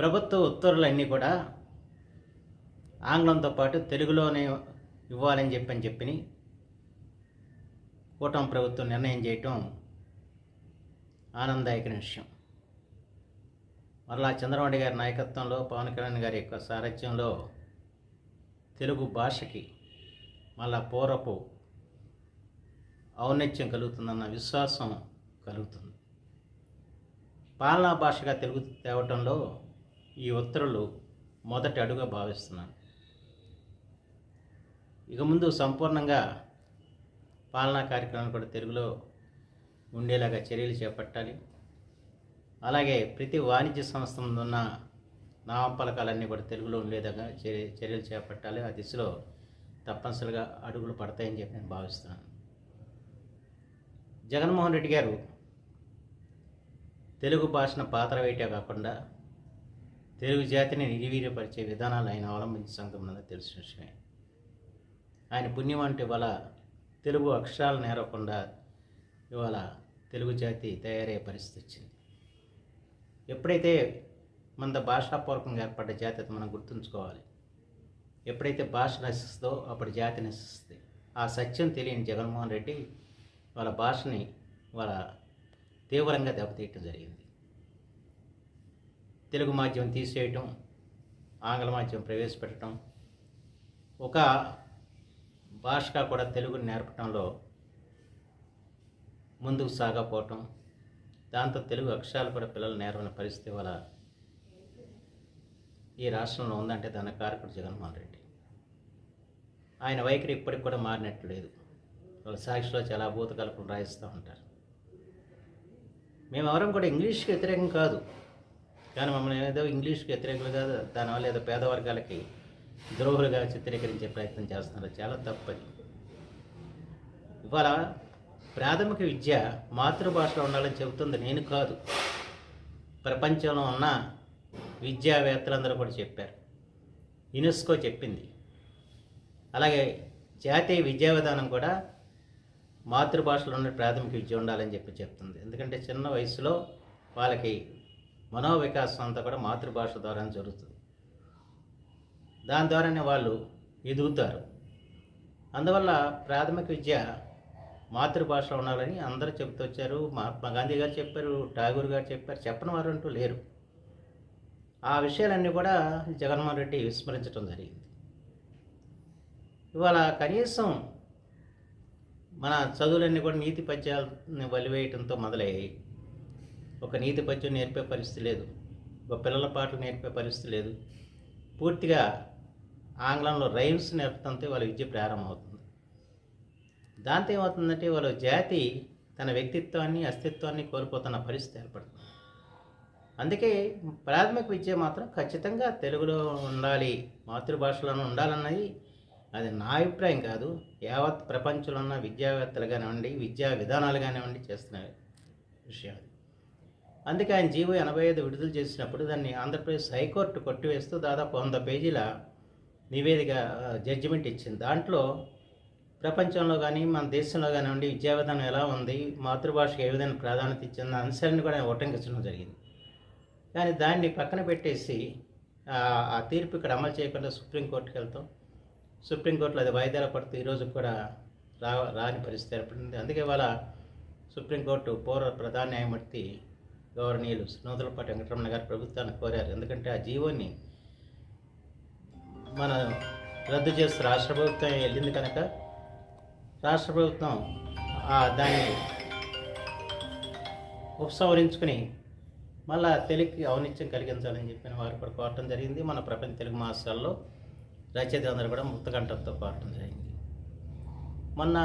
ప్రభుత్వ ఉత్తర్వులన్నీ కూడా ఆంగ్లంతో పాటు తెలుగులోనే ఇవ్వాలని చెప్పని చెప్పి కూటమి ప్రభుత్వం నిర్ణయం చేయటం ఆనందదాయకమైన విషయం. మరలా చంద్రబాబు గారి నాయకత్వంలో పవన్ కళ్యాణ్ గారి యొక్క సారథ్యంలో తెలుగు భాషకి మళ్ళా పూర్వపు ఔన్నత్యం కలుగుతుందన్న విశ్వాసం కలుగుతుంది. పాలనా భాషగా తెలుగు తేవటంలో ఈ ఉత్తర్వులు మొదటి అడుగుగా భావిస్తున్నాను. ఇక ముందు సంపూర్ణంగా పాలనా కార్యక్రమాలు కూడా తెలుగులో ఉండేలాగా చర్యలు చేపట్టాలి. అలాగే ప్రతి వాణిజ్య సంస్థ ముందున్న నామపలకాలన్నీ కూడా తెలుగులో ఉండేలాగా చర్య చర్యలు చేపట్టాలి. ఆ దిశలో తప్పనిసరిగా అడుగులు పడతాయని చెప్పి నేను భావిస్తున్నాను. జగన్మోహన్ రెడ్డి గారు తెలుగు భాషను పాత్ర వేయటే కాకుండా తెలుగు జాతిని నిర్వీర్యపరిచే విధానాలు ఆయన అవలంబించే సంగతి తెలిసిన విషయమే. ఆయన పుణ్యం అంటే ఇవాళ తెలుగు అక్షరాలు నేరకుండా ఇవాళ తెలుగు జాతి తయారయ్యే పరిస్థితి వచ్చింది. ఎప్పుడైతే మన భాషాపూర్వకంగా ఏర్పడ్డ జాతి మనం గుర్తుంచుకోవాలి. ఎప్పుడైతే భాష నశిస్తుందో అప్పుడు జాతి నశిస్తుంది. ఆ సత్యం తెలియని జగన్మోహన్ రెడ్డి వాళ్ళ భాషని వాళ్ళ తీవ్రంగా దెబ్బతీయటం జరిగింది. తెలుగు మాధ్యమం తీసేయటం ఆంగ్ల మాధ్యమం ప్రవేశపెట్టడం ఒక భాషగా కూడా తెలుగుని నేర్పడంలో ముందుకు సాగపోవటం దాంతో తెలుగు అక్షరాలు కూడా పిల్లలు నేర్వని పరిస్థితి వల్ల ఈ రాష్ట్రంలో ఉందంటే దాని కారకుడు జగన్మోహన్ రెడ్డి. ఆయన వైఖరి ఇప్పటికి కూడా మారినట్లు లేదు. వాళ్ళ సాక్షిలో చాలా భూత కల్పన రాయిస్తూ ఉంటారు. మేము ఎవరం కూడా ఇంగ్లీష్కి వ్యతిరేకం కాదు. కానీ మమ్మల్ని ఏదో ఇంగ్లీష్కి వ్యతిరేకులు కాదు దానివల్ల ఏదో పేద వర్గాలకి ద్రోహులుగా చిత్రీకరించే ప్రయత్నం చేస్తున్నారు. చాలా తప్పది. ఇవాళ ప్రాథమిక విద్య మాతృభాషలో ఉండాలని చెబుతుంది నేను కాదు. ప్రపంచంలో ఉన్న విద్యావేత్తలందరూ కూడా చెప్పారు. యునెస్కో చెప్పింది. అలాగే జాతీయ విద్యా విధానం కూడా మాతృభాషలో ఉన్న ప్రాథమిక విద్య ఉండాలని చెప్పి చెప్తుంది. ఎందుకంటే చిన్న వయసులో వాళ్ళకి మనోవికాసం అంతా కూడా మాతృభాష ద్వారానే జరుగుతుంది. దాని ద్వారానే వాళ్ళు ఎదుగుతారు. అందువల్ల ప్రాథమిక విద్య మాతృభాషలో ఉండాలని అందరూ చెబుతూ వచ్చారు. మహాత్మా గాంధీ గారు చెప్పారు ఠాగూర్ గారు చెప్పారు చెప్పని వారు అంటూ లేరు. ఆ విషయాలన్నీ కూడా జగన్మోహన్ రెడ్డి విస్మరించడం జరిగింది. ఇవాళ కనీసం మన చదువులన్నీ కూడా నీతి పద్యాలను వలివేయటంతో మొదలయ్యాయి. ఒక నీతి పద్యం నేర్పే పరిస్థితి లేదు. ఒక పిల్లల పాటలు నేర్పే పరిస్థితి లేదు. పూర్తిగా ఆంగ్లంలో రైమ్స్ నేర్పడంతో వాళ్ళ విద్య ప్రారంభమవుతుంది. దాంతో ఏమవుతుందంటే వాళ్ళ జాతి తన వ్యక్తిత్వాన్ని అస్తిత్వాన్ని కోల్పోతున్న పరిస్థితి ఏర్పడుతుంది. అందుకే ప్రాథమిక విద్య మాత్రం ఖచ్చితంగా తెలుగులో ఉండాలి మాతృభాషలోనే ఉండాలన్నది అది నా అభిప్రాయం కాదు. యావత్ ప్రపంచంలో ఉన్న విద్యావేత్తలు కానివ్వండి విద్యా విధానాలు కానివ్వండి చేస్తున్న విషయం అది. అందుకే ఆయన జీవో ఎనభై ఐదు విడుదల చేసినప్పుడు దాన్ని ఆంధ్రప్రదేశ్ హైకోర్టు కొట్టివేస్తూ దాదాపు వంద పేజీల నివేదిక జడ్జిమెంట్ ఇచ్చింది. దాంట్లో ప్రపంచంలో కానీ మన దేశంలో కానివ్వండి విద్యా విధానం ఎలా ఉంది మాతృభాషకు ఏ విధంగా ప్రాధాన్యత ఇచ్చింది అంశాన్ని కూడా ఉటంకించడం జరిగింది. కానీ దాన్ని పక్కన పెట్టేసి ఆ- ఆ తీర్పు ఇక్కడ అమలు చేయకుండా సుప్రీంకోర్టుకి వెళ్తాం. సుప్రీంకోర్టులో అది వాయిదాల పడుతూ ఈరోజు కూడా రా రాని పరిస్థితి ఏర్పడింది. అందుకే వాళ్ళ సుప్రీంకోర్టు పూర్వ ప్రధాన న్యాయమూర్తి గౌరవనీయులు నూతలపాటి వెంకటరమణ గారు ప్రభుత్వాన్ని కోరారు. ఎందుకంటే ఆ జీవోని మన రద్దు చేస్తూ రాష్ట్ర ప్రభుత్వం వెళ్ళింది కనుక రాష్ట్ర ప్రభుత్వం దాన్ని ఉపసంహరించుకుని మళ్ళా తెలుగుకి ఔనిత్యం కలిగించాలని చెప్పిన వారు కూడా కోరటం జరిగింది. మన ప్రపంచ తెలుగు మాసాల్లో రచయితలందరూ కూడా ముక్తకంఠంతో కోరటం జరిగింది. మొన్న